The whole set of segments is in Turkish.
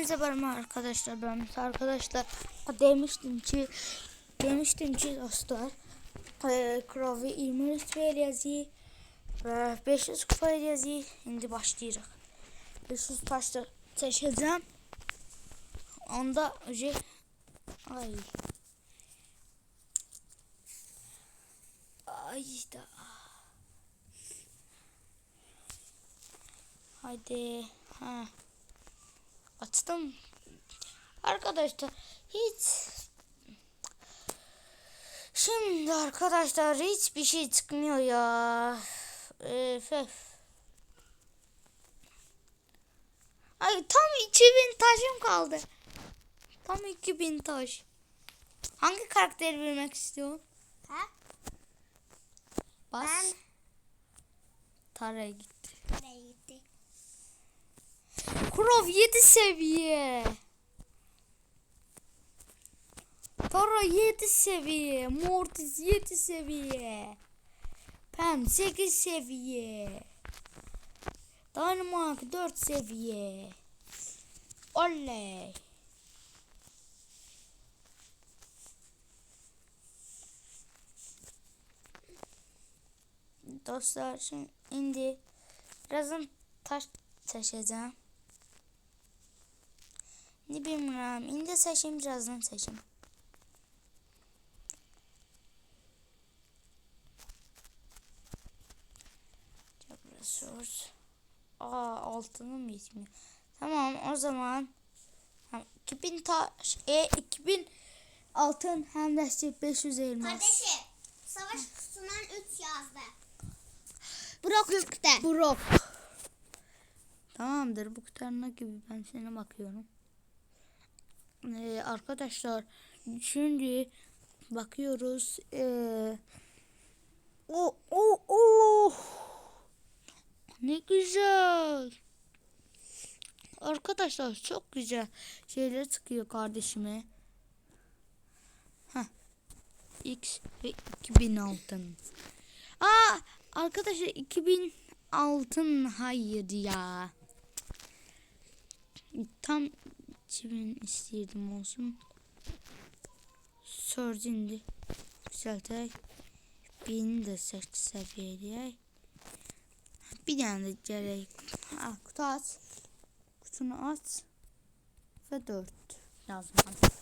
Hepinize merhaba arkadaşlar ben arkadaşlar demiştim ki demiştim ki dostlar e, Crow'u 20 rütbe eləyəcəyik ve 500 kupa eləyəcəyik indi başlayırıq 500 taşla çəkəcəm onda önce ay. Ay da. Haydi ha açtım. Arkadaşlar hiç Şimdi arkadaşlar hiçbir şey çıkmıyor ya. Öf, öf. Ay tam 2000 taşım kaldı. Tam 2000 taş. Hangi karakteri bilmek istiyorsun? Ha? Bas. Ben- Tara'ya gitti? Kurov 7 seviye. Tara 7 seviye. Mortis 7 seviye. Pam 8 seviye. Dynamite 4 seviye. Oley. Dostlar şimdi indi. Birazdan taş seçeceğim. Ne bilmiyorum. İndi seçeyim birazdan seçeyim. Resurs. Aa altınım yetmiyor. Tamam o zaman hem 2000 taş, e 2000 altın hem de 500 elmas. Kardeşim, savaş kutusundan 3 yazdı. Brok yükte. Brok. Tamamdır bu kurtarına gibi ben sana bakıyorum. Ee, arkadaşlar şimdi bakıyoruz. Ee, o o o ne güzel. Arkadaşlar çok güzel şeyler çıkıyor kardeşime. X ve 2000 altın. Aa arkadaşlar 2000 altın hayır ya. Tam 2000 istiyordum olsun. Sörcündü. Güzeltək. Birini də 8 səviyyə eləyək. Bir dənə də gərək. Ha, kutu aç. Kutunu aç. Və 4 yazmalı.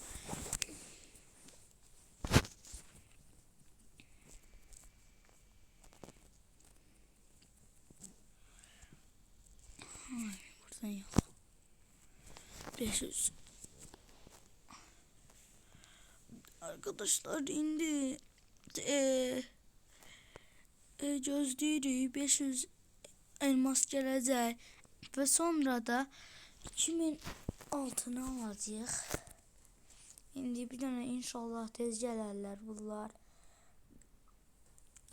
Buradan yok. 500. Arkadaşlar indi. Eee e, gözlüyü 500 elmas gələcək və sonra da 2000 altını alacağıq. İndi bir dənə inşallah tez gələrlər bunlar.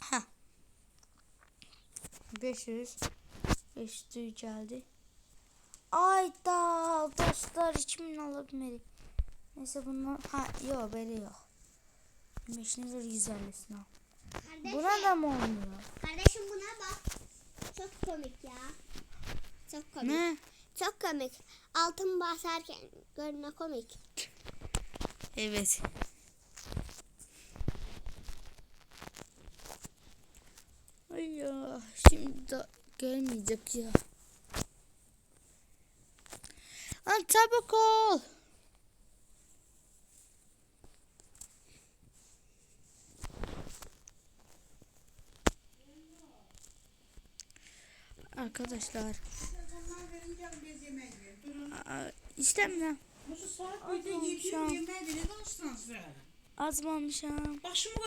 Hə. 500 500 gəldi. Ayda dostlar 2000 ala bilmədik. Neyse bunlar ha yok böyle yok. 5'ini zor 150'sini al. Kardeşim, Buna da mı olmuyor? kardeşim buna bak. Çok komik ya. Çok komik. Ne? Çok komik. Altın basarken görüne komik. Evet. Ay ya şimdi de gelmeyecek ya. Lan çabuk ol. Arkadaşlar. Sıra? Azmamışam. Başımı